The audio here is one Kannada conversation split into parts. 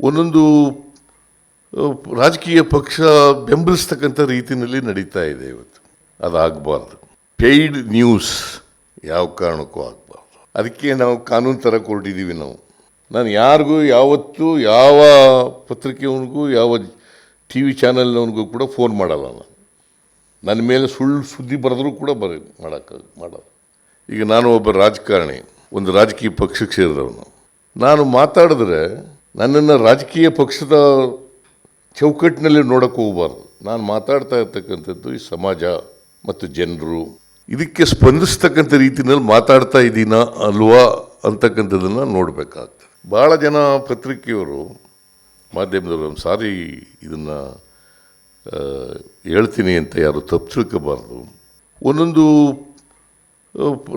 ಒಂದೊಂದು ರಾಜಕೀಯ ಪಕ್ಷ ಬೆಂಬಲಿಸ್ತಕ್ಕಂಥ ರೀತಿಯಲ್ಲಿ ನಡೀತಾ ಇದೆ ಇವತ್ತು. ಅದಾಗಬಾರ್ದು. ಪೇಯ್ಡ್ ನ್ಯೂಸ್ ಯಾವ ಕಾರಣಕ್ಕೂ ಆಗಬಾರ್ದು. ಅದಕ್ಕೆ ನಾವು ಕಾನೂನು ಥರ ಕೊರಟಿದ್ದೀವಿ ನಾವು. ನಾನು ಯಾರಿಗೂ ಯಾವತ್ತೂ ಯಾವ ಪತ್ರಿಕೆಯವನಿಗೂ, ಯಾವ ಟಿ ವಿ ಚಾನಲ್ನವನಿಗೂ ಕೂಡ ಫೋನ್ ಮಾಡಲ್ಲ ನಾನು. ನನ್ನ ಮೇಲೆ ಸುಳ್ಳು ಸುದ್ದಿ ಬರೆದ್ರೂ ಕೂಡ ಬರ, ಮಾಡೋಕ್ಕೆ, ಮಾಡಲ್ಲ. ಈಗ ನಾನು ಒಬ್ಬ ರಾಜಕಾರಣಿ, ಒಂದು ರಾಜಕೀಯ ಪಕ್ಷಕ್ಕೆ ಸೇರಿದವನು. ನಾನು ಮಾತಾಡಿದ್ರೆ ನನ್ನನ್ನು ರಾಜಕೀಯ ಪಕ್ಷದ ಚೌಕಟ್ಟಿನಲ್ಲಿ ನೋಡಕ್ಕೆ ಹೋಗಬಾರ್ದು. ನಾನು ಮಾತಾಡ್ತಾ ಇರ್ತಕ್ಕಂಥದ್ದು ಈ ಸಮಾಜ ಮತ್ತು ಜನರು. ಇದಕ್ಕೆ ಸ್ಪಂದಿಸ್ತಕ್ಕಂಥ ರೀತಿಯಲ್ಲಿ ಮಾತಾಡ್ತಾ ಇದ್ದೀನಾ ಅಲ್ವಾ ಅಂತಕ್ಕಂಥದ್ದನ್ನು ನೋಡಬೇಕಾಗ್ತದೆ. ಭಾಳ ಜನ ಪತ್ರಿಕೆಯವರು ಮಾಧ್ಯಮದವರು ಒಂದು ಸಾರಿ ಇದನ್ನು ಹೇಳ್ತೀನಿ ಅಂತ ಯಾರು ತಪ್ಪು ತಿಳ್ಕೋಬಾರ್ದು ಒಂದೊಂದು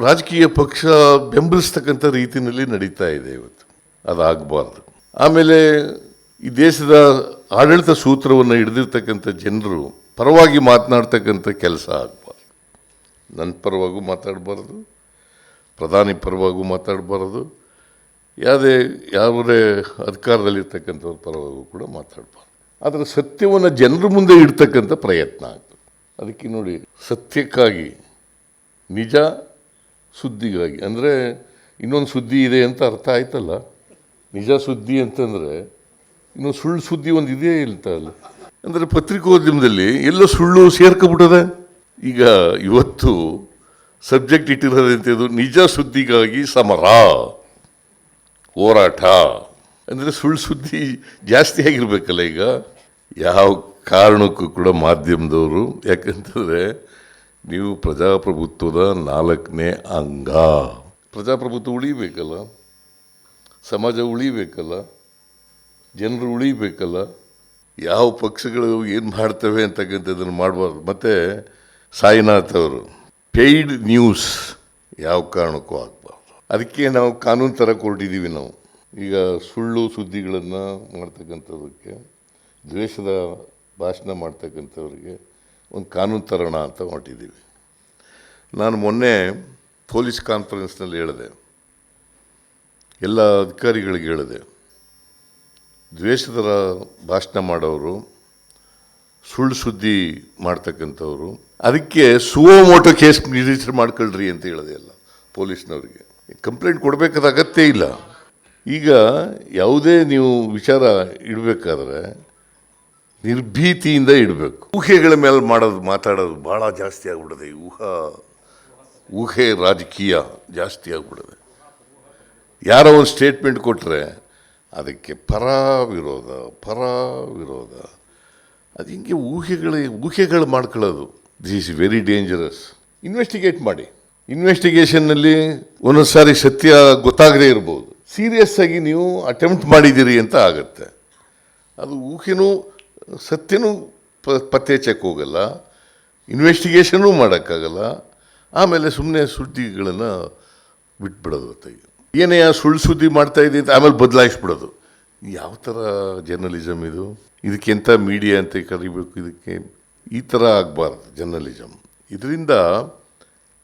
ರಾಜಕೀಯ ಪಕ್ಷ ಬೆಂಬಲಿಸ್ತಕ್ಕಂಥ ರೀತಿಯಲ್ಲಿ ನಡೀತಾ ಇದೆ ಇವತ್ತು. ಅದಾಗಬಾರ್ದು. ಆಮೇಲೆ ಈ ದೇಶದ ಆಡಳಿತ ಸೂತ್ರವನ್ನು ಹಿಡಿದಿರ್ತಕ್ಕಂಥ ಜನರು ಪರವಾಗಿ ಮಾತನಾಡ್ತಕ್ಕಂಥ ಕೆಲಸ ಆಗಬಾರ್ದು. ನನ್ನ ಪರವಾಗೂ ಮಾತಾಡಬಾರ್ದು, ಪ್ರಧಾನಿ ಪರವಾಗೂ ಮಾತಾಡಬಾರ್ದು, ಯಾವುದೇ ಯಾವುದೇ ಅಧಿಕಾರದಲ್ಲಿರ್ತಕ್ಕಂಥವ್ರ ಪರವಾಗೂ ಕೂಡ ಮಾತಾಡಬಾರ್ದು. ಆದರೆ ಸತ್ಯವನ್ನು ಜನರ ಮುಂದೆ ಇಡ್ತಕ್ಕಂಥ ಪ್ರಯತ್ನ ಆಗ್ತದೆ ಅದಕ್ಕೆ ನೋಡಿ, ಸತ್ಯಕ್ಕಾಗಿ, ನಿಜ ಸುದ್ದಿಗಾಗಿ, ಅಂದರೆ ಇನ್ನೊಂದು ಸುದ್ದಿ ಇದೆ ಅಂತ ಅರ್ಥ ಆಯ್ತಲ್ಲ? ನಿಜ ಸುದ್ದಿ ಅಂತಂದರೆ ಇನ್ನು ಸುಳ್ಳು ಸುದ್ದಿ ಒಂದು ಇದೇ ಇಲ್ಲ ಅಲ್ಲ ಅಂದರೆ ಪತ್ರಿಕೋದ್ಯಮದಲ್ಲಿ ಎಲ್ಲ ಸುಳ್ಳು ಸೇರ್ಕೊಬಿಟ್ಟದೆ ಈಗ ಇವತ್ತು ಸಬ್ಜೆಕ್ಟ್ ಇಟ್ಟಿರೋದಂಥದ್ದು ನಿಜ ಸುದ್ದಿಗಾಗಿ ಸಮರ, ಹೋರಾಟ. ಅಂದರೆ ಸುಳ್ಳು ಸುದ್ದಿ ಜಾಸ್ತಿ ಆಗಿರ್ಬೇಕಲ್ಲ ಈಗ. ಯಾವ ಕಾರಣಕ್ಕೂ ಕೂಡ ಮಾಧ್ಯಮದವರು, ಯಾಕಂತಂದರೆ ನೀವು ಪ್ರಜಾಪ್ರಭುತ್ವದ ನಾಲ್ಕನೇ ಅಂಗ. ಪ್ರಜಾಪ್ರಭುತ್ವ ಉಳಿಬೇಕಲ್ಲ. ಸಮಾಜ ಉಳಿಬೇಕಲ್ಲ? ಜನರು ಉಳಿಬೇಕಲ್ಲ? ಯಾವ ಪಕ್ಷಗಳು ಏನು ಮಾಡ್ತವೆ ಅಂತಕ್ಕಂಥದ್ದನ್ನು ಮಾಡಬಾರ್ದು. ಮತ್ತು ಸಾಯಿನಾಥ್ ಅವರು ಪೇಯ್ಡ್ ನ್ಯೂಸ್ ಯಾವ ಕಾರಣಕ್ಕೂ ಆಗಬಾರ್ದು. ಅದಕ್ಕೆ ನಾವು ಕಾನೂನು ಥರ ಕೊರಟಿದ್ದೀವಿ ನಾವು. ಈಗ ಸುಳ್ಳು ಸುದ್ದಿಗಳನ್ನು ಮಾಡ್ತಕ್ಕಂಥದಕ್ಕೆ, ದ್ವೇಷದ ಭಾಷಣ ಮಾಡ್ತಕ್ಕಂಥವ್ರಿಗೆ ಒಂದು ಕಾನೂನು ತರೋಣ ಅಂತ ಹೊರಟಿದ್ದೀವಿ ನಾನು ಮೊನ್ನೆ ಪೊಲೀಸ್ ಕಾನ್ಫರೆನ್ಸ್ನಲ್ಲಿ ಹೇಳಿದೆ. ಎಲ್ಲ ಅಧಿಕಾರಿಗಳಿಗೆ ಹೇಳಿದೆ. ದ್ವೇಷದ ಭಾಷಣ ಮಾಡೋರು, ಸುಳ್ಳು ಸುದ್ದಿ ಮಾಡ್ತಕ್ಕಂಥವ್ರು, ಅದಕ್ಕೆ ಸುವೋಮೋಟೋ ಕೇಸ್ ರಿಜಿಸ್ಟರ್ ಮಾಡ್ಕೊಳ್ರಿ ಅಂತ ಹೇಳಿದೆ ಎಲ್ಲ ಪೊಲೀಸ್ನವ್ರಿಗೆ. ಕಂಪ್ಲೇಂಟ್ ಕೊಡಬೇಕಾದ ಅಗತ್ಯ ಇಲ್ಲ. ಈಗ ಯಾವುದೇ ನೀವು ವಿಚಾರ ಇಡಬೇಕಾದ್ರೆ ನಿರ್ಭೀತಿಯಿಂದ ಇಡಬೇಕು. ಊಹೆಗಳ ಮೇಲೆ ಮಾಡೋದು, ಮಾತಾಡೋದು ಭಾಳ ಜಾಸ್ತಿ ಆಗ್ಬಿಡದೆ, ಊಹಾ, ಊಹೆ ರಾಜಕೀಯ ಜಾಸ್ತಿ ಆಗ್ಬಿಡದೆ. ಯಾರೋ ಒಂದು ಸ್ಟೇಟ್ಮೆಂಟ್ ಕೊಟ್ಟರೆ ಅದಕ್ಕೆ ಪರ ವಿರೋಧ ಪರ ವಿರೋಧ ಅದು ಹಿಂಗೆ ಊಹೆಗಳೇ, ಊಹೆಗಳು ಮಾಡ್ಕೊಳ್ಳೋದು. This is very dangerous investigate ಮಾಡಿ. ಇನ್ವೆಸ್ಟಿಗೇಷನ್ನಲ್ಲಿ ಒಂದೊಂದು ಸಾರಿ ಸತ್ಯ ಗೊತ್ತಾಗದೇ ಇರ್ಬೋದು. ಸೀರಿಯಸ್ ಆಗಿ ನೀವು ಅಟೆಂಪ್ಟ್ ಮಾಡಿದ್ದೀರಿ ಅಂತ ಆಗುತ್ತೆ. ಅದು ಊಹೆನೂ, ಸತ್ಯನೂ ಪ, ಪತ್ತೆ ಚೆಕ್ ಹೋಗಲ್ಲ. ಇನ್ವೆಸ್ಟಿಗೇಷನೂ ಮಾಡೋಕ್ಕಾಗಲ್ಲ. ಆಮೇಲೆ ಸುಮ್ಮನೆ ಸುದ್ದಿಗಳನ್ನು ಬಿಟ್ಬಿಡೋದು ಏನೇ ಸುಳ್ಳು ಸುದ್ದಿ ಮಾಡ್ತಾ ಇದೆ ಅಂತ ಆಮೇಲೆ ಬದಲಾಯಿಸ್ಬಿಡೋದು. ಯಾವ ಥರ ಜರ್ನಲಿಸಮ್ ಇದು? ಇದಕ್ಕೆಂಥ ಮೀಡಿಯಾ ಅಂತ ಕರಿಬೇಕು ಇದಕ್ಕೆ? ಈ ಥರ ಆಗಬಾರ್ದು ಜರ್ನಲಿಸಮ್ ಇದರಿಂದ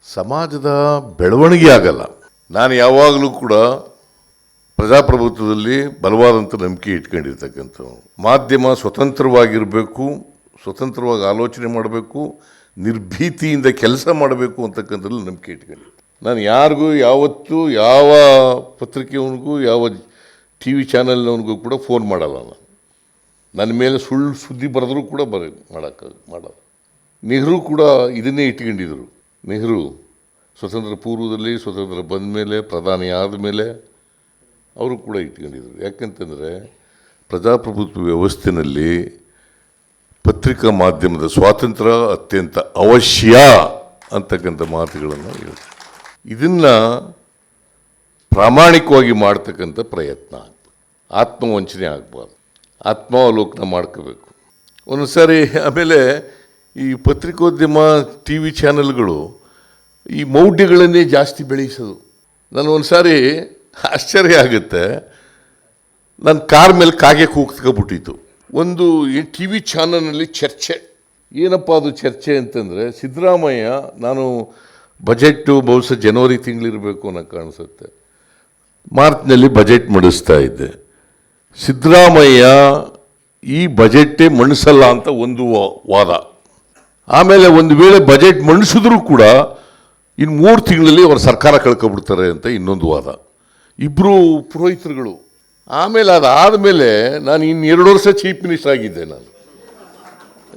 ಸಮಾಜದ ಬೆಳವಣಿಗೆ ಆಗಲ್ಲ. ನಾನು ಯಾವಾಗಲೂ ಕೂಡ ಪ್ರಜಾಪ್ರಭುತ್ವದಲ್ಲಿ ಬಲವಾದಂಥ ನಂಬಿಕೆ ಇಟ್ಕೊಂಡಿರ್ತಕ್ಕಂಥ ಮಾಧ್ಯಮ ಸ್ವತಂತ್ರವಾಗಿರಬೇಕು, ಸ್ವತಂತ್ರವಾಗಿ ಆಲೋಚನೆ ಮಾಡಬೇಕು, ನಿರ್ಭೀತಿಯಿಂದ ಕೆಲಸ ಮಾಡಬೇಕು ಅಂತಕ್ಕಂಥದ್ದು ನಂಬಿಕೆ ಇಟ್ಕೊಂಡು ನಾನು ಯಾರಿಗೂ ಯಾವತ್ತೂ ಯಾವ ಪತ್ರಿಕೆಯವನಿಗೂ, ಯಾವ ಟಿ ವಿ ಚಾನಲ್ನವನಿಗೂ ಕೂಡ ಫೋನ್ ಮಾಡಲ್ಲ ನಾನು. ನನ್ನ ಮೇಲೆ ಸುಳ್ಳು ಸುದ್ದಿ ಬರೆದ್ರೂ ಕೂಡ ಬರ, ಮಾಡೋಕ್ಕ, ಮಾಡಲ್ಲ. ನೆಹರು ಕೂಡ ಇದನ್ನೇ ಇಟ್ಕೊಂಡಿದ್ರು. ನೆಹರು ಸ್ವತಂತ್ರ ಪೂರ್ವದಲ್ಲಿ ಸ್ವತಂತ್ರ ಬಂದ ಮೇಲೆ, ಪ್ರಧಾನಿ ಆದಮೇಲೆ ಅವರು ಕೂಡ ಇಟ್ಕೊಂಡಿದ್ರು. ಯಾಕಂತಂದರೆ ಪ್ರಜಾಪ್ರಭುತ್ವ ವ್ಯವಸ್ಥೆಯಲ್ಲಿ ಪತ್ರಿಕಾ ಮಾಧ್ಯಮದ ಸ್ವಾತಂತ್ರ್ಯ ಅತ್ಯಂತ ಅವಶ್ಯ ಅಂತಕ್ಕಂಥ ಮಾತುಗಳನ್ನು ಹೇಳ್ತಾರೆ. ಇದನ್ನು ಪ್ರಾಮಾಣಿಕವಾಗಿ ಮಾಡ್ತಕ್ಕಂಥ ಪ್ರಯತ್ನ ಆಗ್ತದೆ ಆತ್ಮವಂಚನೆ ಆಗಬಾರ್ದು. ಆತ್ಮಾವಲೋಕನ ಮಾಡ್ಕೋಬೇಕು. ಒಂದೊಂದು ಸಾರಿ ಆಮೇಲೆ ಈ ಪತ್ರಿಕೋದ್ಯಮ, ಟಿ ವಿ ಚಾನೆಲ್ಗಳು ಈ ಮೌಢ್ಯಗಳನ್ನೇ ಜಾಸ್ತಿ ಬೆಳೆಸೋದು. ನಾನು ಒಂದು ಸಾರಿ ಆಶ್ಚರ್ಯ ಆಗುತ್ತೆ. ನನ್ನ ಕಾರ್ ಮೇಲೆ ಕಾಗೆ ಕೂಗ್ತ್ಕೊಬಿಟ್ಟಿತ್ತು ಒಂದು ಟಿ ವಿ ಚಾನಲ್ನಲ್ಲಿ ಚರ್ಚೆ. ಏನಪ್ಪ ಅದು ಚರ್ಚೆ ಅಂತಂದರೆ ಸಿದ್ದರಾಮಯ್ಯ ನಾನು ಬಜೆಟ್ಟು ಬಹುಶಃ ಜನವರಿ ತಿಂಗಳಿರಬೇಕು ಅನ್ನೋ ಕಾಣಿಸುತ್ತೆ. ಮಾರ್ಚ್ನಲ್ಲಿ ಬಜೆಟ್ ಮಂಡಿಸ್ತಾ ಇದ್ದೆ. ಸಿದ್ದರಾಮಯ್ಯ ಈ ಬಜೆಟ್ಟೇ ಮಣಿಸಲ್ಲ ಅಂತ ಒಂದು ವಾದ. ಆಮೇಲೆ ಒಂದು ವೇಳೆ ಬಜೆಟ್ ಮಂಡಿಸಿದ್ರೂ ಕೂಡ ಇನ್ನು ಮೂರು ತಿಂಗಳಲ್ಲಿ ಅವ್ರ ಸರ್ಕಾರ ಕಳ್ಕೊಬಿಡ್ತಾರೆ ಅಂತ ಇನ್ನೊಂದು ವಾದ. ಇಬ್ಬರು ಪುರೋಹಿತರುಗಳು. ಆಮೇಲೆ ಅದಾದ ಮೇಲೆ ನಾನು ಇನ್ನು ಎರಡು ವರ್ಷ ಚೀಫ್ ಮಿನಿಸ್ಟರ್ ಆಗಿದ್ದೆ ನಾನು.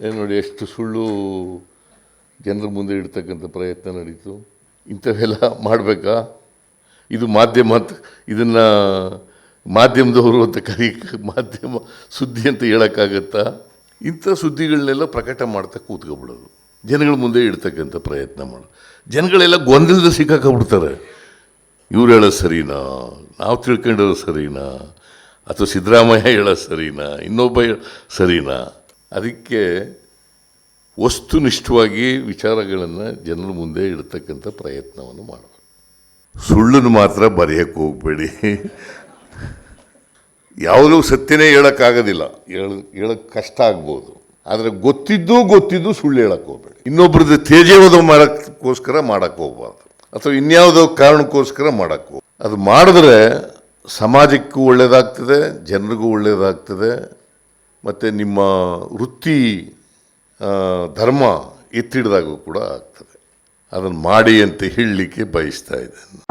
ಏನು ನೋಡಿ, ಎಷ್ಟು ಸುಳ್ಳು ಜನರ ಮುಂದೆ ಇಡ್ತಕ್ಕಂಥ ಪ್ರಯತ್ನ ನಡೀತು. ಇಂಥವೆಲ್ಲ ಮಾಡಬೇಕಾ? ಇದು ಮಾಧ್ಯಮ ಅಂತ, ಇದನ್ನು ಮಾಧ್ಯಮದವರು ಅಂತ ಕರಿ, ಮಾಧ್ಯಮ ಸುದ್ದಿ ಅಂತ ಹೇಳೋಕ್ಕಾಗತ್ತಾ? ಇಂಥ ಸುದ್ದಿಗಳನ್ನೆಲ್ಲ ಪ್ರಕಟ ಮಾಡ್ತಾ ಕೂತ್ಕೊಬಿಡೋದು. ಜನಗಳ ಮುಂದೆ ಇಡ್ತಕ್ಕಂಥ ಪ್ರಯತ್ನ ಮಾಡೋದು ಜನಗಳೆಲ್ಲ ಗೊಂದಲದ ಬಿಡ್ತಾರೆ ಇವ್ರು ಹೇಳೋದು ಸರಿನಾ? ನಾವು ತಿಳ್ಕೊಂಡಿರೋ ಸರಿನಾ? ಅಥವಾ ಸಿದ್ದರಾಮಯ್ಯ ಹೇಳೋ ಸರಿನಾ? ಇನ್ನೊಬ್ಬ ಹೇಳ ಸರಿನಾ? ಅದಕ್ಕೆ ವಸ್ತುನಿಷ್ಠವಾಗಿ ವಿಚಾರಗಳನ್ನು ಜನರ ಮುಂದೆ ಇಡ್ತಕ್ಕಂಥ ಪ್ರಯತ್ನವನ್ನು ಮಾಡಬೇಕು ಸುಳ್ಳನ್ನು ಮಾತ್ರ ಬರೆಯಕ್ಕೆ ಹೋಗಬೇಡಿ. ಯಾವುದೂ ಸತ್ಯನೇ ಹೇಳೋಕ್ಕಾಗೋದಿಲ್ಲ. ಹೇಳ ಹೇಳೋಕ್ಕೆ ಕಷ್ಟ ಆಗ್ಬೋದು. ಆದರೆ ಗೊತ್ತಿದ್ದು ಗೊತ್ತಿದ್ದು ಸುಳ್ಳು ಹೇಳಕ್ಕೆ ಹೋಗಬೇಡಿ. ಇನ್ನೊಬ್ರದ್ದು ತೇಜವಾದ ಮಾಡೋಕ್ಕೋಸ್ಕರ ಮಾಡಕ್ಕೆ ಹೋಗ್ಬಾರ್ದು. ಅಥವಾ ಇನ್ಯಾವುದೋ ಕಾರಣಕ್ಕೋಸ್ಕರ ಮಾಡಕ್ಕೆ ಅದು ಮಾಡಿದ್ರೆ ಸಮಾಜಕ್ಕೂ ಒಳ್ಳೆಯದಾಗ್ತದೆ ಜನರಿಗೂ ಒಳ್ಳೆಯದಾಗ್ತದೆ ಮತ್ತು ನಿಮ್ಮ ವೃತ್ತಿ ಧರ್ಮ ಎತ್ತಿಡ್ದಾಗೂ ಕೂಡ ಆಗ್ತದೆ. ಅದನ್ನು ಮಾಡಿ ಅಂತ ಹೇಳಲಿಕ್ಕೆ ಬಯಸ್ತಾ ಇದ್ದೇನೆ.